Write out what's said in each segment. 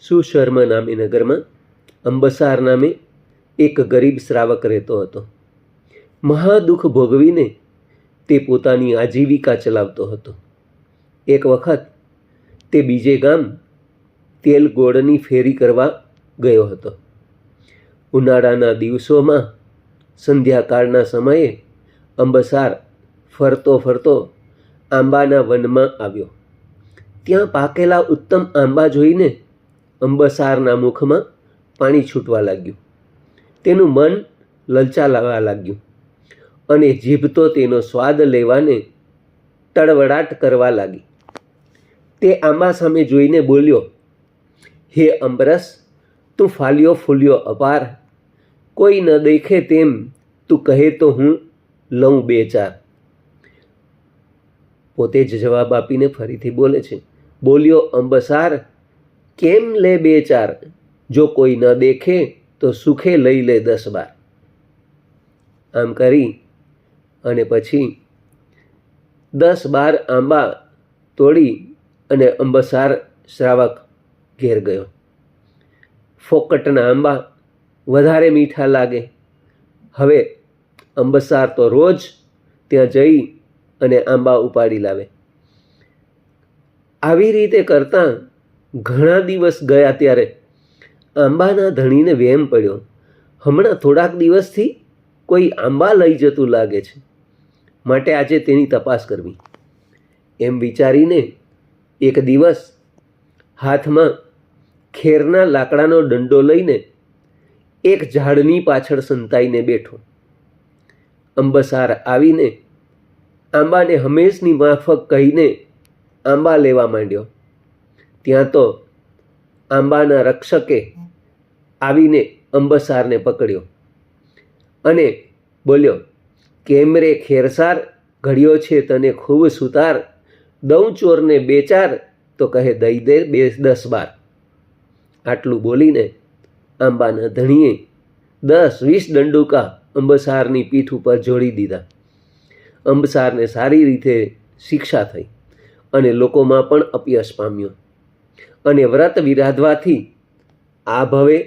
સુશર્મ નામે નગરમાં અંબસાર નામે એક ગરીબ શ્રાવક રહેતો હતો. મહાદુઃખ ભોગવીને તે પોતાની આજીવિકા ચલાવતો હતો. એક વખત તે બીજે ગામ તેલ ગોળની ફેરી કરવા ગયો હતો. ઉનાળાના દિવસોમાં સંધ્યાકાળના સમયે અંબસાર ફરતો ફરતો આંબાના વનમાં આવ્યો. ત્યાં પાકેલા ઉત્તમ આંબા જોઈને અંબસારના મુખમાં પાણી છૂટવા લાગ્યું. તેનું મન લલચાલાવા લાગ્યું અને જીભ તો તેનો સ્વાદ લેવાને તડવડાટ કરવા લાગી. તે આંબા સામે જોઈને બોલ્યો, હે અંબરસ, તું ફાલ્યો ફૂલ્યો અપાર. કોઈ ન દેખે તેમ તું કહે તો હું લઉં બે ચાર. પોતે જ જવાબ આપીને ફરીથી બોલે છે, બોલ્યો અંબસાર કેમ લે બે ચાર? જો કોઈ ન દેખે, તો સુખે લઈ લે દસ બાર. આમ કરી અને પછી દસ બાર આંબા તોડી અને અંબસાર શ્રાવક ઘેર ગયો. ફોકટના આંબા વધારે મીઠા લાગે. હવે અંબસાર તો રોજ ત્યાં જઈ અને આંબા ઉપાડી લાવે. આવી રીતે કરતાં ઘણા દિવસ ગયા ત્યારે આંબાના ધણીને વેમ પડ્યો. હમણાં થોડાક દિવસથી કોઈ આંબા લઈ જતું લાગે છે. માટે આજે તેની તપાસ કરવી. એમ વિચારીને એક દિવસ હાથમાં ખેરના લાકડાનો દંડો લઈને એક ઝાડની પાછળ સંતાઈને બેઠો. અંબસાર આવીને આંબાને હંમેશની માફક કહીને આંબા લેવા માંડ્યો. ત્યાં તો આંબાના રક્ષકે આવીને અંબસારને પકડ્યો અને બોલ્યો કેમ રે ખેરસાર? ઘડ્યો છે તને ખૂબ સુતાર. દઉં ચોરને બે ચાર, તો કહે દઈ દે બે દસ બાર. આટલું બોલીને આંબાના ધણીએ દસ વીસ દંડુકા અંબસારની પીઠ ઉપર જોડી દીધા. અંબસારને સારી રીતે શિક્ષા થઈ અને લોકોમાં પણ અપયશ પામ્યો. અને વ્રત વિરાધવાથી આ ભવે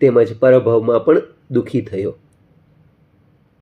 તેમજ પરભવમાં પણ દુઃખી થયો.